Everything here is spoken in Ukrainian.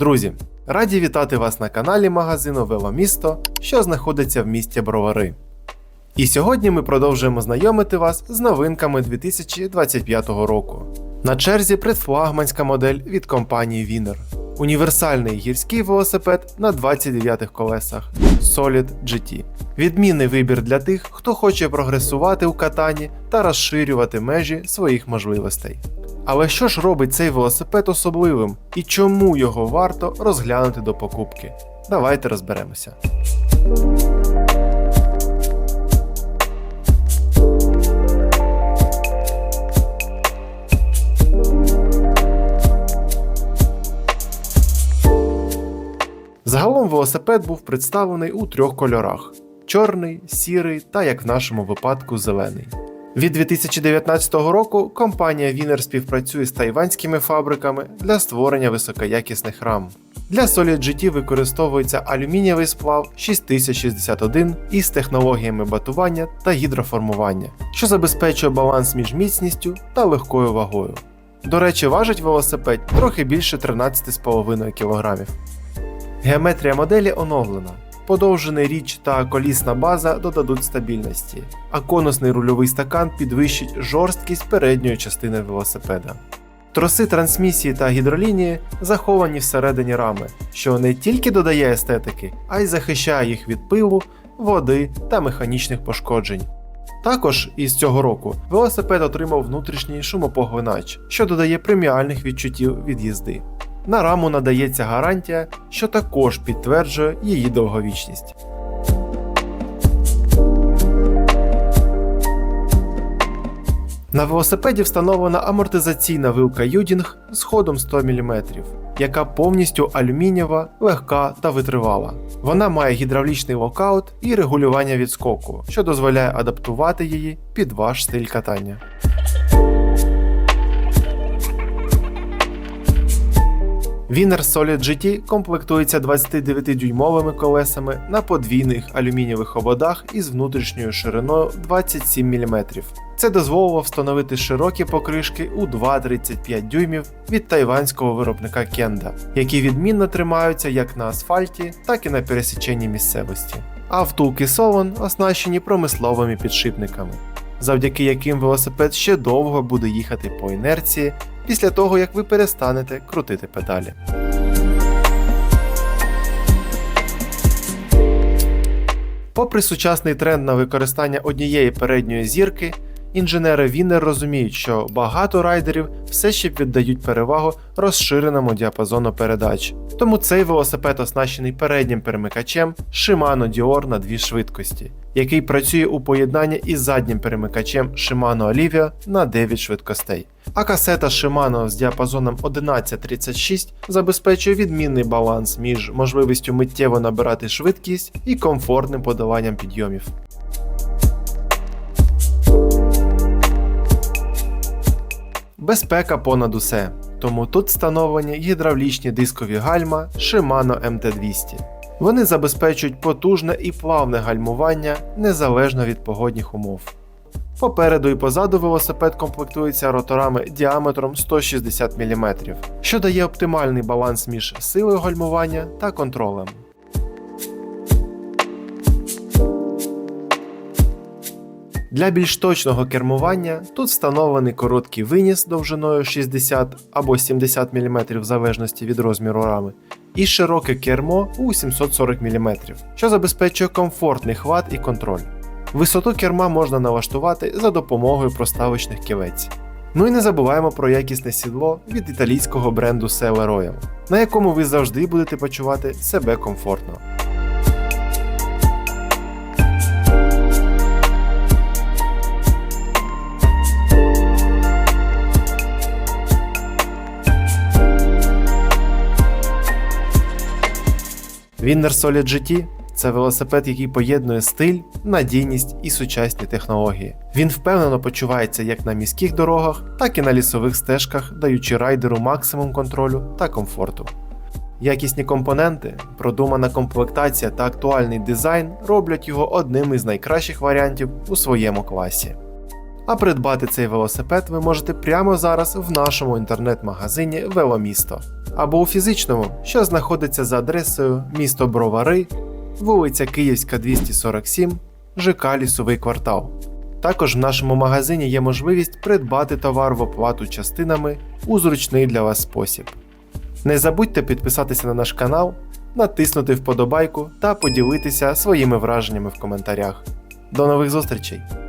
Друзі, раді вітати вас на каналі магазину Веломісто, що знаходиться в місті Бровари. І сьогодні ми продовжуємо знайомити вас з новинками 2025 року. На черзі предфлагманська модель від компанії Wiener. Універсальний гірський велосипед на 29 колесах Solid GT. Відмінний вибір для тих, хто хоче прогресувати у катанні та розширювати межі своїх можливостей. Але що ж робить цей велосипед особливим і чому його варто розглянути до покупки? Давайте розберемося. Загалом велосипед був представлений у трьох кольорах: чорний, сірий та, як в нашому випадку, зелений. Від 2019 року компанія Wiener співпрацює з тайванськими фабриками для створення високоякісних рам. Для Solid GT використовується алюмінієвий сплав 6061 із технологіями батування та гідроформування, що забезпечує баланс між міцністю та легкою вагою. До речі, важить велосипед трохи більше 13,5 кг. Геометрія моделі оновлена. Подовжений річ та колісна база додадуть стабільності, а конусний рульовий стакан підвищить жорсткість передньої частини велосипеда. Троси трансмісії та гідролінії заховані всередині рами, що не тільки додає естетики, а й захищає їх від пилу, води та механічних пошкоджень. Також із цього року велосипед отримав внутрішній шумопоглинач, що додає преміальних відчуттів від їзди. На раму надається гарантія, що також підтверджує її довговічність. На велосипеді встановлена амортизаційна вилка Юдінг з ходом 100 мм, яка повністю алюмінієва, легка та витривала. Вона має гідравлічний локаут і регулювання відскоку, що дозволяє адаптувати її під ваш стиль катання. Wiener Solid GT комплектується 29-дюймовими колесами на подвійних алюмінієвих ободах із внутрішньою шириною 27 мм. Це дозволило встановити широкі покришки у 2,35 дюймів від тайванського виробника Kenda, які відмінно тримаються як на асфальті, так і на пересіченні місцевості. А втулки Solon оснащені промисловими підшипниками, завдяки яким велосипед ще довго буде їхати по інерції після того, як ви перестанете крутити педалі. Попри сучасний тренд на використання однієї передньої зірки, інженери Wiener розуміють, що багато райдерів все ще віддають перевагу розширеному діапазону передач. Тому цей велосипед оснащений переднім перемикачем Shimano Dior на дві швидкості, який працює у поєднанні із заднім перемикачем Shimano Olivia на 9 швидкостей. А касета Shimano з діапазоном 1136 забезпечує відмінний баланс між можливістю миттєво набирати швидкість і комфортним подаванням підйомів. Безпека понад усе, тому тут встановлені гідравлічні дискові гальма Shimano MT200. Вони забезпечують потужне і плавне гальмування незалежно від погодних умов. Попереду і позаду велосипед комплектується роторами діаметром 160 мм, що дає оптимальний баланс між силою гальмування та контролем. Для більш точного кермування тут встановлений короткий виніс довжиною 60 або 70 мм в залежності від розміру рами, і широке кермо у 740 мм, що забезпечує комфортний хват і контроль. Висоту керма можна налаштувати за допомогою проставочних кілець. Ну і не забуваємо про якісне сідло від італійського бренду Selle Royal, на якому ви завжди будете почувати себе комфортно. Wiener Solid GT це велосипед, який поєднує стиль, надійність і сучасні технології. Він впевнено почувається як на міських дорогах, так і на лісових стежках, даючи райдеру максимум контролю та комфорту. Якісні компоненти, продумана комплектація та актуальний дизайн роблять його одним із найкращих варіантів у своєму класі. А придбати цей велосипед ви можете прямо зараз в нашому інтернет-магазині Веломісто або у фізичному, що знаходиться за адресою місто Бровари, вулиця Київська, 247, ЖК Лісовий квартал. Також в нашому магазині є можливість придбати товар в оплату частинами у зручний для вас спосіб. Не забудьте підписатися на наш канал, натиснути вподобайку та поділитися своїми враженнями в коментарях. До нових зустрічей!